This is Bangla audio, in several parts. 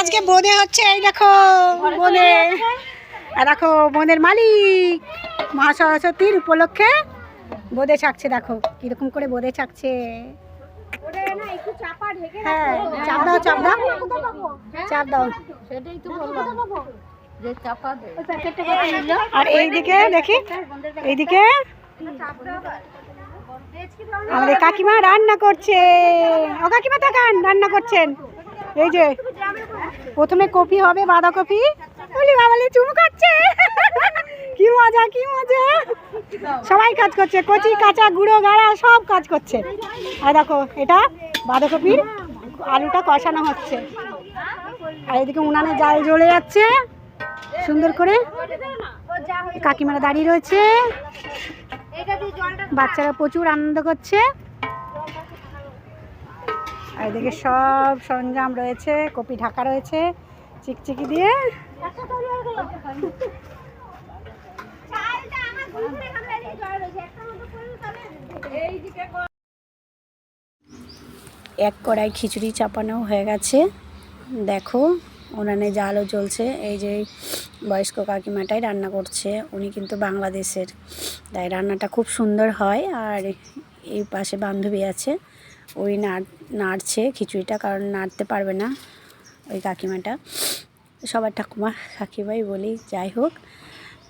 আজকে বোনে হচ্ছে, এই দেখো, বোনে। দেখো, বোনের মালিক। মহা সরস্বতীর উপলক্ষে বোদে ছাকছে, দেখো, কীরকম করে বোদে ছাকছে। হ্যাঁ চাপ দাও চাপ দাও। চাপ দাও। আর এইদিকে দেখি, এইদিকে আমাদের কাকিমা রান্না করছে। ও কাকিমা তাকান, রান্না করছেন। এই যে প্রথমে কপি হবে বাঁধাকপি বলি বাবালি চুমু খাচ্ছে কি মজা কি মজা। সবাই কাজ করছে, কচি, কাঁচা, গুঁড়ো গাড়া সব কাজ করছে। আর দেখো, এটা বাঁধাকপির আলুটা কষানো হচ্ছে। আর এদিকে উনানে জাল জ্বলে যাচ্ছে। সুন্দর করে কাকিমারা দাঁড়িয়ে রয়েছে। বাচ্চারা প্রচুর আনন্দ করছে। আর এদিকে সব সরঞ্জাম রয়েছে, কপি ঢাকা রয়েছে, চিকচিকি দিয়ে। এক কড়াই খিচুড়ি চাপানো হয়ে গেছে। দেখো, উনানে জালও জ্বলছে, এই যে বয়স্ক কাকিমাটাই রান্না করছে, উনি কিন্তু বাংলাদেশের। তাই রান্নাটা খুব সুন্দর হয়, আর এই পাশে বান্ধবী আছে। ওই নাড় নাড়ছে খিচুড়িটা কারণ নাড়তে পারবে না ওই কাকিমাটা। সবার ঠাকুমা কাকিমাই বলি যাই হোক।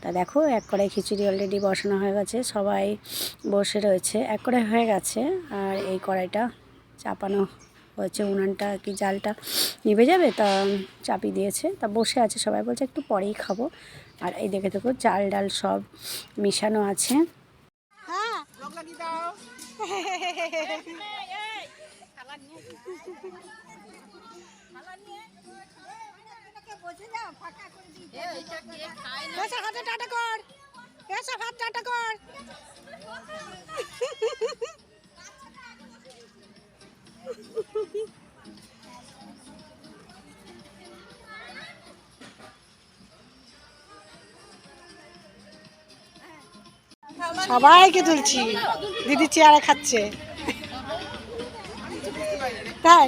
তা দেখো এক কড়াই খিচুড়ি অলরেডি বসানো হয়ে গেছে সবাই বসে রয়েছে। এক কড়াই হয়ে গেছে আর এই কড়াইটা চাপানো হয়েছে উনানটা কি জালটা নিভে যাবে তা চাপি দিয়েছে। তা বসে আছে সবাই বলছে একটু পরেই খাব। আর এই দেখে দেখো চাল ডাল সব মিশানো আছে। টাটা কর। হাত টাটা কর। সবাইকে তুলছি। দিদি চেয়ারে খাচ্ছে। তাই?